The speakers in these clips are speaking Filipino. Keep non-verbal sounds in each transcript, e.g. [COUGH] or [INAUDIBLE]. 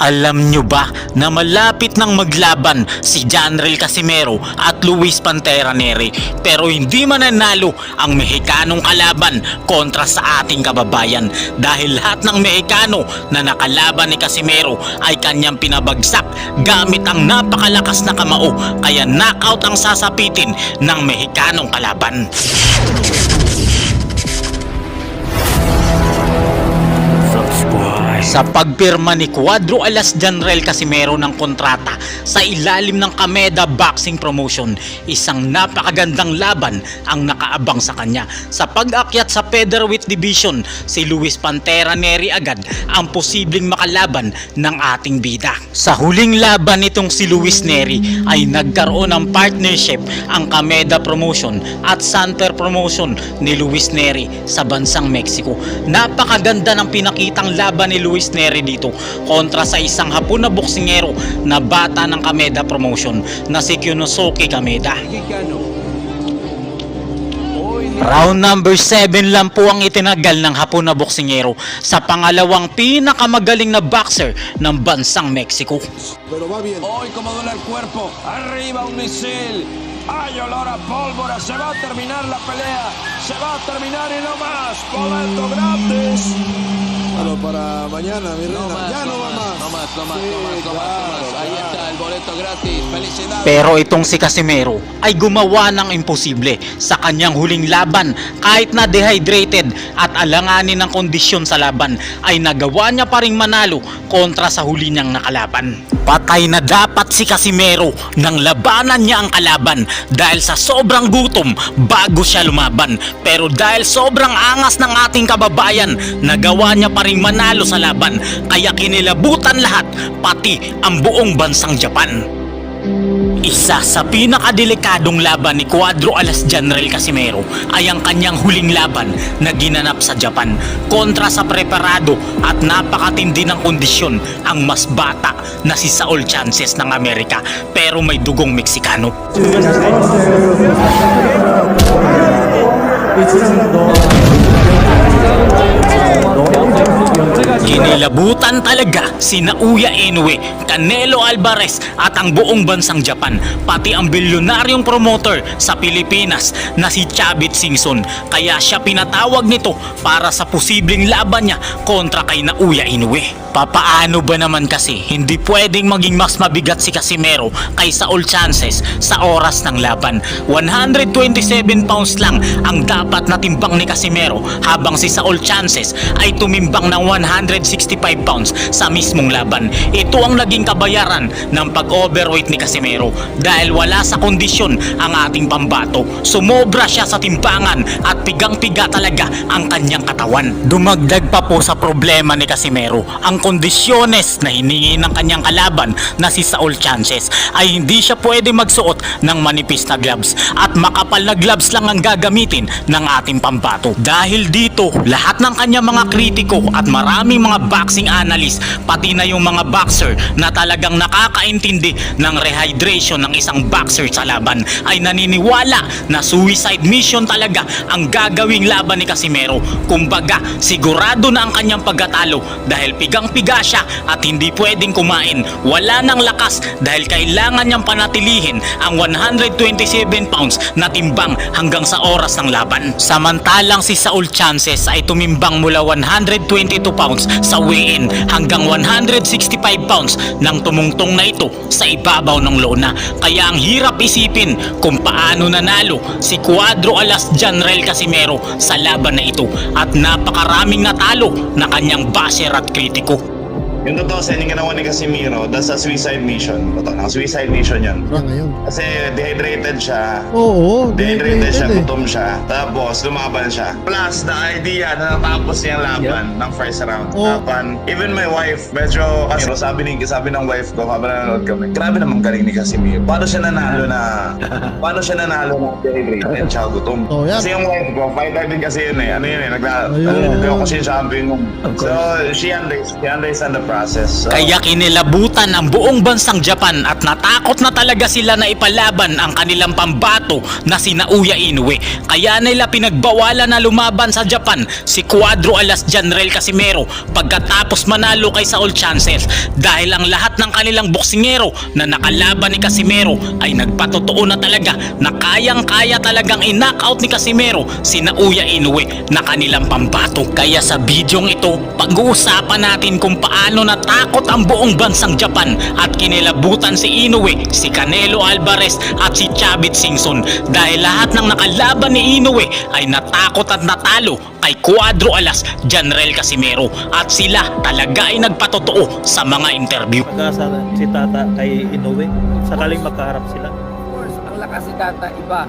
Alam nyo ba na malapit nang maglaban si Janrel Casimero at Luis Pantera Neri? Pero hindi mananalo ang Mexicanong kalaban kontra sa ating kababayan. Dahil lahat ng Mexicano na nakalaban ni Casimero ay kanyang pinabagsak gamit ang napakalakas na kamao. Kaya knockout ang sasapitin ng Mexicanong kalaban. Sa pagpirma ni Cuadro Alas Janrel Casimero ng kontrata sa ilalim ng Kameda Boxing Promotion, isang napakagandang laban ang nakaabang sa kanya. Sa pag-akyat sa Featherweight Division, si Luis Pantera Neri agad ang posibleng makalaban ng ating bida. Sa huling laban nitong si Luis Neri ay nagkaroon ng partnership ang Kameda Promotion at Santer Promotion ni Luis Neri sa bansang Mexico. Napakaganda ng pinakitang laban ni Luis Neri dito kontra sa isang hapon na boksingero na bata ng Kameda Promotion na si Kyunosuke Kameda. Round number 7 lang po ang itinagal ng hapon na boksingero sa pangalawang pinakamagaling na boxer ng bansang Mexico. Pero va bien. Hoy como duele el cuerpo, arriba un misil. Hay olor a pólvora, se va a terminar la pelea, se va a terminar y no más. Boleto gratis. Bueno, para mañana, mi reina. No más, ya no, no va más. No más, no más, Sí, no más, no más, no más. claro, Ahí claro. está el boleto gratis. Felicidades. Pero itong si Casimero ay gumawa ng imposible sa kanyang huling laban kahit na dehydrated at alanganin ng kondisyon sa laban ay nagawa niya pa ring manalo kontra sa huli niyang nakalaban. Patay na dapat si Casimero nang labanan niya ang kalaban dahil sa sobrang gutom bago siya lumaban. Pero dahil sobrang angas ng ating kababayan, nagawa niya pa ring manalo sa laban kaya kinilabutan lahat pati ang buong bansang Japan. Isa sa pinakadelikadong laban ni Cuadro Alas Janrel Casimero ay ang kanyang huling laban na ginanap sa Japan kontra sa preparado at napakatindi ng kondisyon ang mas bata na si Saul Chances ng Amerika pero may dugong Meksikano. Kinilabutan talaga si Nauya Inoue, Canelo Alvarez at ang buong bansang Japan, pati ang bilyonaryong promoter sa Pilipinas na si Chavit Singson. Kaya siya pinatawag nito para sa posibleng laban niya kontra kay Nauya Inoue. Papaano ba naman kasi hindi pwedeng maging mas mabigat si Casimero kay Saul Chances sa oras ng laban. 127 pounds lang ang dapat na timbang ni Casimero habang si Saul Chances ay tumimbang ng 165 pounds sa mismong laban. Ito ang naging kabayaran ng pag-overweight ni Casimero dahil wala sa kondisyon ang ating pambato. Sumobra siya sa timbangan at pigang-piga talaga ang kanyang katawan. Dumagdag pa po sa problema ni Casimero ang kondisyones na hiningi ng kanyang kalaban na si Saul Chances ay hindi siya pwede magsuot ng manipis na gloves at makapal na gloves lang ang gagamitin ng ating pambato. Dahil dito, lahat ng kanyang mga kritiko at maraming mga boxing analyst pati na yung mga boxer na talagang nakakaintindi ng rehydration ng isang boxer sa laban ay naniniwala na suicide mission talaga ang gagawing laban ni Casimero. Kumbaga, sigurado na ang kanyang pagkatalo dahil pigang-piga siya at hindi pwedeng kumain. Wala nang lakas dahil kailangan niyang panatilihin ang 127 pounds na timbang hanggang sa oras ng laban. Samantalang si Saul Chances ay tumimbang mula 122 pounds sa weigh-in hanggang 165 pounds nang tumungtong na ito sa ibabaw ng lona. Kaya ang hirap isipin kung paano nanalo si Cuadro Alas Janrel Casimero sa laban na ito at napakaraming natalo na kanyang basher at kritiko. Yung totoo sa ginawa ni Casimiro, that's a suicide mission. Totoo na, suicide mission yun. Ah, ngayon. Kasi dehydrated siya, Oo, dehydrated siya, dehydrated eh. gutom siya, tapos lumaban siya. Plus, the idea na natapos niya laban ng first round. Oh. Laban. Even my wife, medyo, kasi sabi, ni, sabi ng wife ko, habang nanonood kami, grabe naman galing ni Casimiro. Paano siya nanalo na, paano siya nanalo na dehydrated, tsaka gutom. Oh, yeah. Kasi yung wife ko, fighter din kasi yun eh. Ano yun eh, nagla, Ayun. ano, kasi champion. So, she understands, she understands the process. So, Kaya kinilabutan ang buong bansang Japan at natakot na talaga sila na ipalaban ang kanilang pambato na si Naoya Inoue. Kaya nila pinagbawalan na lumaban sa Japan si Cuadro Alas Janrel Casimero pagkatapos manalo kay Saul Chances dahil ang lahat ng kanilang boksingero na nakalaban ni Casimero ay nagpatotoo na talaga na kayang-kaya talagang in-knockout ni Casimero si Naoya Inoue na kanilang pambato. Kaya sa bidyong ito, pag-uusapan natin kung paano natakot ang buong bansang Japan at kinilabutan si Inoue, si Canelo Alvarez at si Chavit Singson dahil lahat ng nakalaban ni Inoue ay natakot at natalo kay Cuadro Alas, Janrel Casimero at sila talaga ay nagpatotoo sa mga interview. Pag-asa si Tata kay Inoue, sakaling magkaharap sila. Of course, ang lakas si Tata, iba.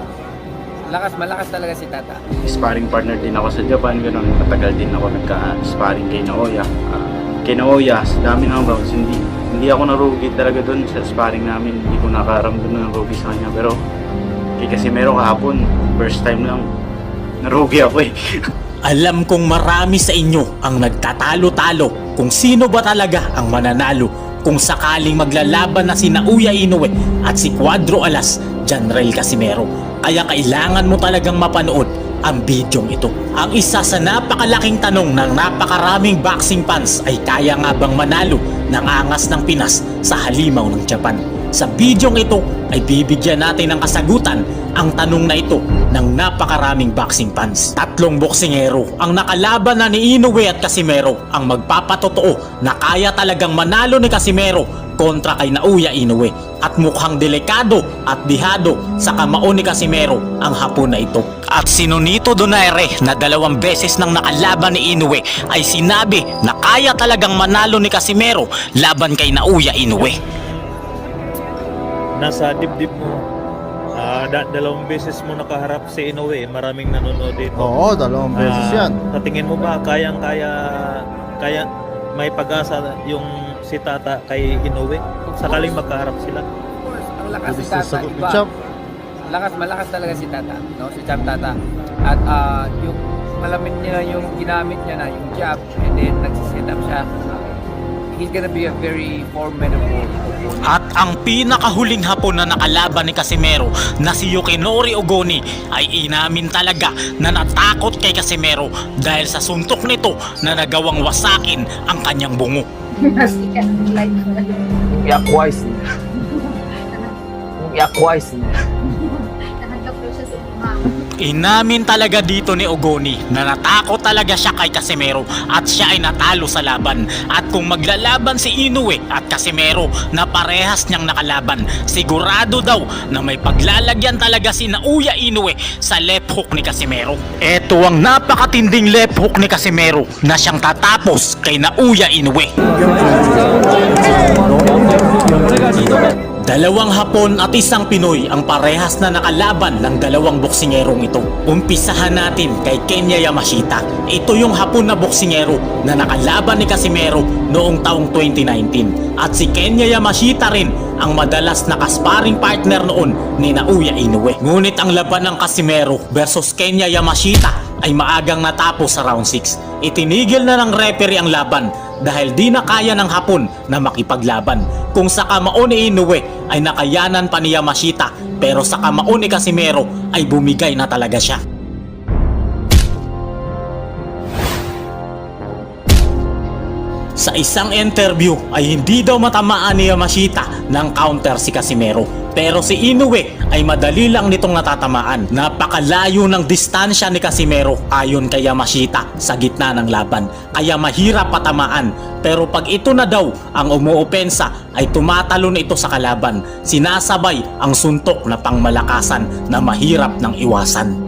Lakas, malakas talaga si Tata. sparring partner din ako sa Japan, ganun. Matagal din ako nagka-sparring kay Naoya. Ah, sa dami ng rounds, hindi, hindi ako narugi talaga doon sa sparring namin. Hindi ko nakaramdam ng rugi sa kanya. Pero kay Casimero kahapon, first time lang, narugi ako eh. [LAUGHS] Alam kong marami sa inyo ang nagtatalo-talo kung sino ba talaga ang mananalo kung sakaling maglalaban na si Naoya Inoue at si Cuadro Alas, Janrel Casimero. Kaya kailangan mo talagang mapanood ang bidyong ito. Ang isa sa napakalaking tanong ng napakaraming boxing fans ay kaya nga bang manalo ng angas ng Pinas sa halimaw ng Japan? Sa bidyong ito ay bibigyan natin ng kasagutan ang tanong na ito ng napakaraming boxing fans. Tatlong boksingero ang nakalaban na ni Inoue at Casimero ang magpapatotoo na kaya talagang manalo ni Casimero kontra kay Naoya Inoue at mukhang delikado at dihado sa kamao ni Casimero ang hapon na ito. At si Nonito Donaire na dalawang beses nang nakalaban ni Inoue ay sinabi na kaya talagang manalo ni Casimero laban kay Naoya Inoue. Nasa dibdib mo, ah, da- dalawang beses mo nakaharap si Inoue, maraming nanonood dito. Oo, dalawang beses Ah, yan. Sa tingin mo ba, kayang-kaya, kaya may pag-asa yung si Tata kay Inoue? Kung sakaling magkaharap sila. Of course, ang lakas na Tata, sagot ni iba. Champ. Lakas, malakas talaga si Tata, no? Si Champ Tata. At ah, yung malamin niya yung ginamit niya na, yung jab, and then nagsiset up siya. He's gonna be a very formidable opponent. At ang pinakahuling hapon na nakalaban ni Casimero na si Yukinori Ogoni ay inamin talaga na natakot kay Casimero dahil sa suntok nito na nagawang wasakin ang kanyang bungo. Niya. Kung i-acquise niya. Inamin talaga dito ni Ogoni na natakot talaga siya kay Casimero at siya ay natalo sa laban. At kung maglalaban si Inoue at Casimero na parehas niyang nakalaban, sigurado daw na may paglalagyan talaga si Nauya Inoue sa left hook ni Casimero. Ito ang napakatinding left hook ni Casimero na siyang tatapos kay Nauya Inoue. Dalawang Hapon at isang Pinoy ang parehas na nakalaban ng dalawang boksingerong ito. Umpisahan natin kay Kenya Yamashita. Ito yung Hapon na boksingero na nakalaban ni Casimero noong taong 2019. At si Kenya Yamashita rin ang madalas nakasparing partner noon ni Nauya Inoue. Ngunit ang laban ng Casimero versus Kenya Yamashita ay maagang natapos sa round 6. Itinigil na ng referee ang laban dahil di na kaya ng Hapon na makipaglaban. Kung sa kamao ni Inoue ay nakayanan pa ni Yamashita pero sa kamao ni Casimero ay bumigay na talaga siya. Sa isang interview ay hindi daw matamaan ni Yamashita ng counter si Casimero. Pero si Inoue ay madali lang nitong natatamaan. Napakalayo ng distansya ni Casimero ayon kay Yamashita sa gitna ng laban. Kaya mahirap patamaan. Pero pag ito na daw ang umuopensa ay tumatalo na ito sa kalaban. Sinasabay ang suntok na pangmalakasan na mahirap ng iwasan.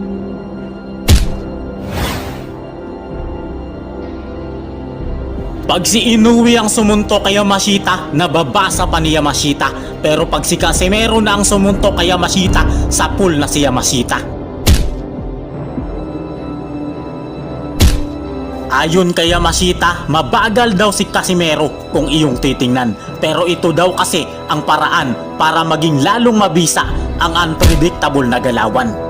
Pag si Inoue ang sumunto kay Yamashita, nababasa pa ni Yamashita. Pero pag si Casimero na ang sumunto kay Yamashita, sapul na si Yamashita. Ayon kay Yamashita, mabagal daw si Casimero kung iyong titingnan. Pero ito daw kasi ang paraan para maging lalong mabisa ang unpredictable na galawan.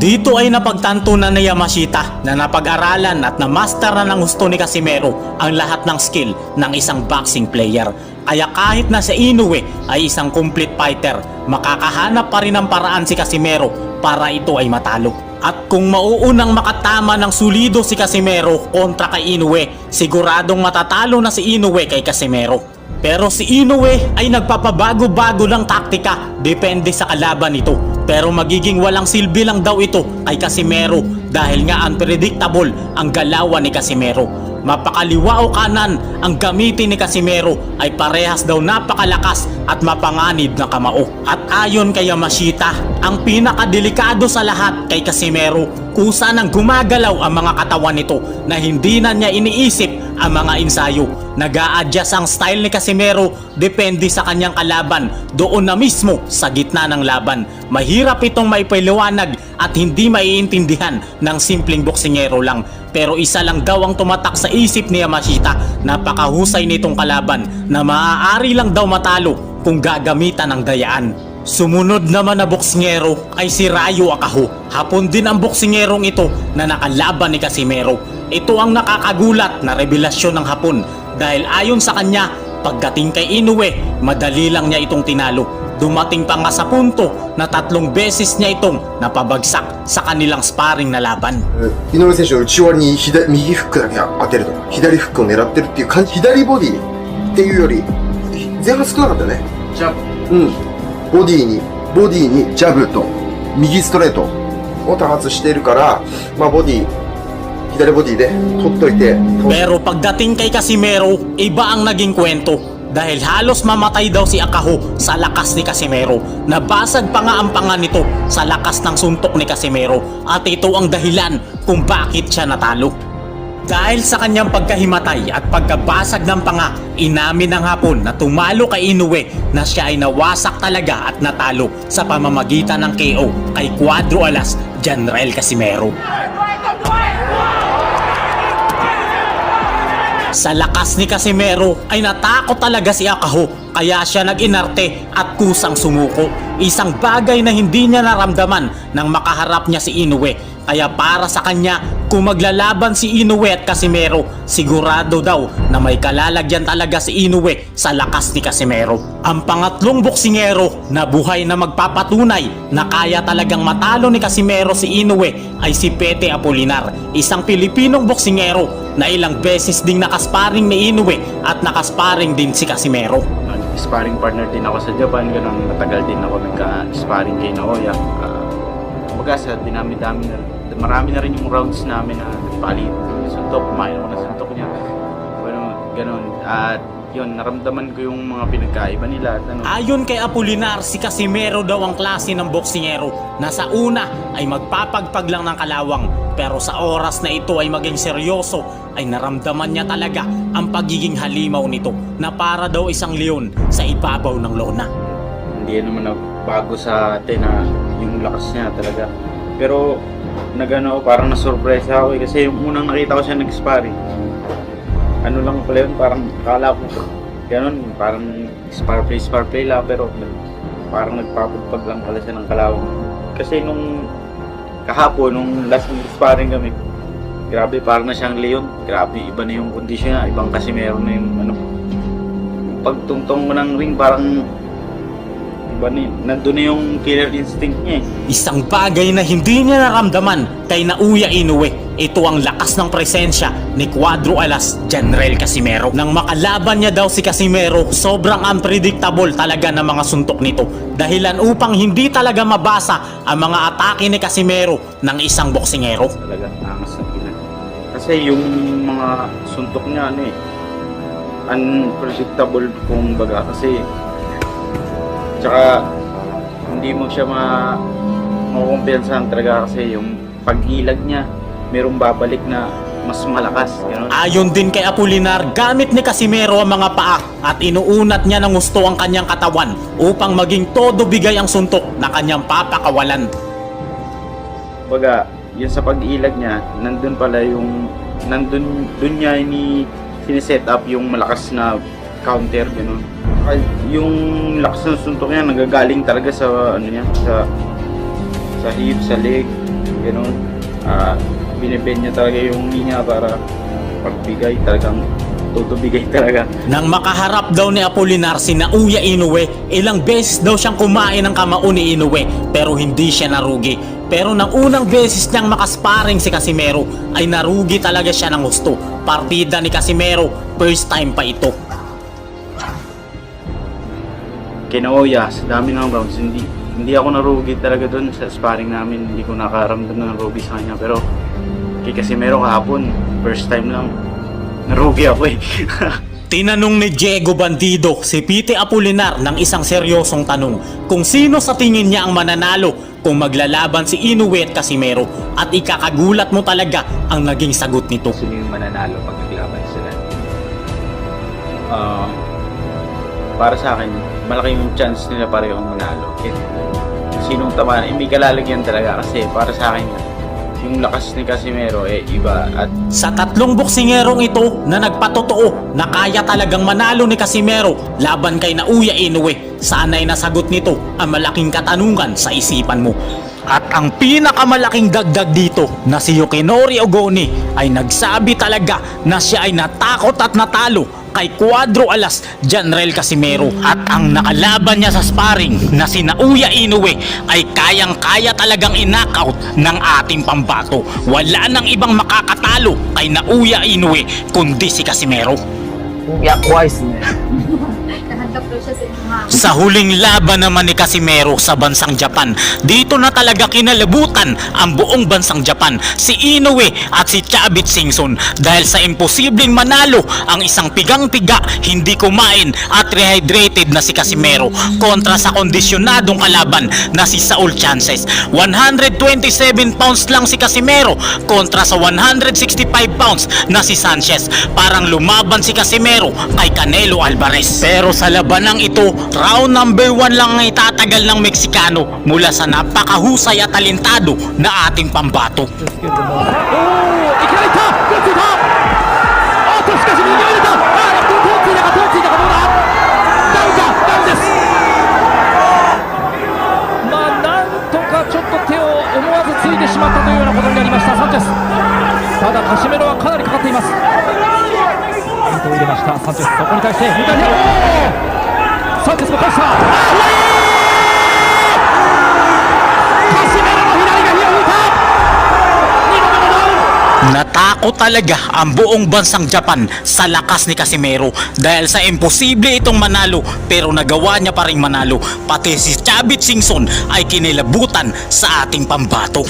Dito ay napagtanto na ni Yamashita na napag-aralan at na-master na ng gusto ni Casimero ang lahat ng skill ng isang boxing player. Kaya kahit na sa Inoue ay isang complete fighter, makakahanap pa rin ng paraan si Casimero para ito ay matalo. At kung mauunang makatama ng sulido si Casimero kontra kay Inoue, siguradong matatalo na si Inoue kay Casimero. Pero si Inoue ay nagpapabago-bago lang taktika depende sa kalaban nito. Pero magiging walang silbi lang daw ito kay Casimero dahil nga unpredictable ang galawan ni Casimero. Mapakaliwa o kanan ang gamitin ni Casimero ay parehas daw napakalakas at mapanganib na kamao. At ayon kay Yamashita, ang pinakadelikado sa lahat kay Casimero kusa nang gumagalaw ang mga katawan nito na hindi na niya iniisip ang mga ensayo. nag adjust ang style ni Casimero depende sa kanyang kalaban doon na mismo sa gitna ng laban. Mahirap itong maipaliwanag at hindi maiintindihan ng simpleng boksingero lang. Pero isa lang daw ang tumatak sa isip ni Yamashita, napakahusay nitong kalaban na maaari lang daw matalo kung gagamitan ng dayaan. Sumunod naman na boksingero ay si Rayo Akaho. Hapon din ang boksingerong ito na nakalaban ni Casimero. Ito ang nakakagulat na revelasyon ng hapon dahil ayon sa kanya, pagdating kay Inoue, madali lang niya itong tinalo. Dumating pa nga sa punto na tatlong beses niya itong napabagsak sa kanilang sparring na laban. 井上選手の内割りに左右フックだけ当てると。左フックを狙ってるっていう感じ。左ボディっていうより、前半少なかったね。ジャブうん。 ボディに、ボディにジャブと、右ストレートを多発しているから、まあボディ、左ボディで取っといて、 Pero pagdating kay Casimero, iba ang naging kwento. Dahil halos mamatay daw si Akaho sa lakas ni Casimero. Nabasag pa nga ang panga nito sa lakas ng suntok ni Casimero. At ito ang dahilan kung bakit siya natalo. Dahil sa kanyang pagkahimatay at pagkabasag ng panga, inamin ng hapon na tumalo kay Inoue na siya ay nawasak talaga at natalo sa pamamagitan ng KO kay Cuadro Alas Janrel Casimero. Sa lakas ni Casimero ay natakot talaga si Akaho kaya siya nag-inarte at kusang sumuko. Isang bagay na hindi niya naramdaman nang makaharap niya si Inoue. Kaya para sa kanya, kung maglalaban si Inoue at Casimero, sigurado daw na may kalalagyan talaga si Inoue sa lakas ni Casimero. Ang pangatlong boksingero na buhay na magpapatunay na kaya talagang matalo ni Casimero si Inoue ay si Pete Apolinar, isang Pilipinong boksingero na ilang beses ding nakasparing ni Inoue at nakasparing din si Casimero. Sparring partner din ako sa Japan, ganun matagal din ako nagka-sparring kay Naoya. Uh, kumbaga sa dinami-dami na, marami na rin yung rounds namin na nagpalit. Suntok, kumain ako ng suntok niya. Ganun, ganun. At yun, naramdaman ko yung mga pinagkaiba nila ano. Ayon kay Apolinar, si Casimero daw ang klase ng boksingero na sa una ay magpapagpag lang ng kalawang pero sa oras na ito ay maging seryoso ay naramdaman niya talaga ang pagiging halimaw nito na para daw isang leon sa ibabaw ng lona. hindi naman na bago sa atin na yung lakas niya talaga. Pero nagano parang na-surprise ako eh, kasi yung unang nakita ko siya nag-sparring. Ano lang pala yun, parang kala ko ganun, parang spar play, spar play lang, pero parang nagpapagpag lang pala siya ng kalawang. Kasi nung kahapon, nung last ng sparring kami, grabe, parang na siyang leon. Grabe, iba na yung kondisyon niya, ibang kasi meron na yung ano, pagtungtong mo ng ring, parang na yun. Nandun na yung killer instinct niya eh. Isang bagay na hindi niya naramdaman kay Nauya Inoue. Ito ang lakas ng presensya ni Cuadro Alas Janrel Casimero. Nang makalaban niya daw si Casimero, sobrang unpredictable talaga ng mga suntok nito. Dahilan upang hindi talaga mabasa ang mga atake ni Casimero ng isang boksingero. Talaga, angas na pinan. Kasi yung mga suntok niya, ano eh, unpredictable kung baga. Kasi, tsaka, hindi mo siya ma makumpiyansahan talaga kasi yung pag-ilag niya, merong babalik na mas malakas. Ganun. Ayon din kay Apolinar, gamit ni Casimero ang mga paa at inuunat niya ng gusto ang kanyang katawan upang maging todo bigay ang suntok na kanyang papakawalan. Baga, yun sa pag-ilag niya, nandun pala yung, nandun, dun niya ni siniset up yung malakas na counter, gano'n. Yung lakas ng suntok niya, nagagaling talaga sa, ano niya, sa, sa hip, sa leg, Ganun. Ah, binibend niya talaga yung niya para pagbigay talagang tutubigay [LAUGHS] talaga. Nang makaharap daw ni Apolinar si Nauya Inoue, ilang beses daw siyang kumain ng kamao ni Inoue pero hindi siya narugi. Pero nang unang beses niyang makasparing si Casimero ay narugi talaga siya ng gusto. Partida ni Casimero, first time pa ito. Kinaoya, sa dami ng rounds, hindi hindi ako narugi talaga doon sa sparring namin. Hindi ko nakaramdam ng rugi sa kanya. Pero kay Casimero kahapon, first time lang, narugi ako eh. [LAUGHS] Tinanong ni Diego Bandido si Pete Apolinar ng isang seryosong tanong kung sino sa tingin niya ang mananalo kung maglalaban si Inoue at Casimero at ikakagulat mo talaga ang naging sagot nito. sino yung mananalo pag naglaban sila. Ah, para sa akin, malaki yung chance nila parehong manalo. Kahit sinong tamaan, eh, may kalalagyan talaga kasi para sa akin, yung lakas ni Casimero eh iba at Sa tatlong boksingerong ito na nagpatotoo na kaya talagang manalo ni Casimero laban kay Nauya Inoue, sana'y nasagot nito ang malaking katanungan sa isipan mo. At ang pinakamalaking dagdag dito na si Yukinori Ogoni ay nagsabi talaga na siya ay natakot at natalo kay Cuadro Alas Janrel Casimero at ang nakalaban niya sa sparring na si Nauya Inoue ay kayang-kaya talagang inknockout ng ating pambato. Wala nang ibang makakatalo kay Nauya Inoue kundi si Casimero. Yakways na. Nahanggap daw sa. Sa huling laban naman ni Casimero sa bansang Japan, dito na talaga kinalabutan ang buong bansang Japan, si Inoue at si Chabit Singson dahil sa imposibleng manalo ang isang pigang-piga, hindi kumain at rehydrated na si Casimero kontra sa kondisyonadong kalaban na si Saul Chances. 127 pounds lang si Casimero kontra sa 165 pounds na si Sanchez. Parang lumaban si Casimero kay Canelo Alvarez. Pero sa labanang ito, round number 1 lang ang itatagal ng Meksikano mula sa napakahusay at talentado na ating pambato. いきなりいった手をついたあっとしかし右を入れたあー手をついたか手をついたかどうだダウンかダウンですまあなんとかちょっと手を思わずついてしまったというようなことになりましたサンチェスただカシメロはかなり ントを入れましたサンチェスそこに対して左手おーサンチェスも返したあカシメロの左が火を吹いた二度目のダウン Natakot talaga ang buong bansang Japan sa lakas ni Casimero dahil sa imposible itong manalo pero nagawa niya pa rin manalo pati si Chavit Singson ay kinilabutan sa ating pambato.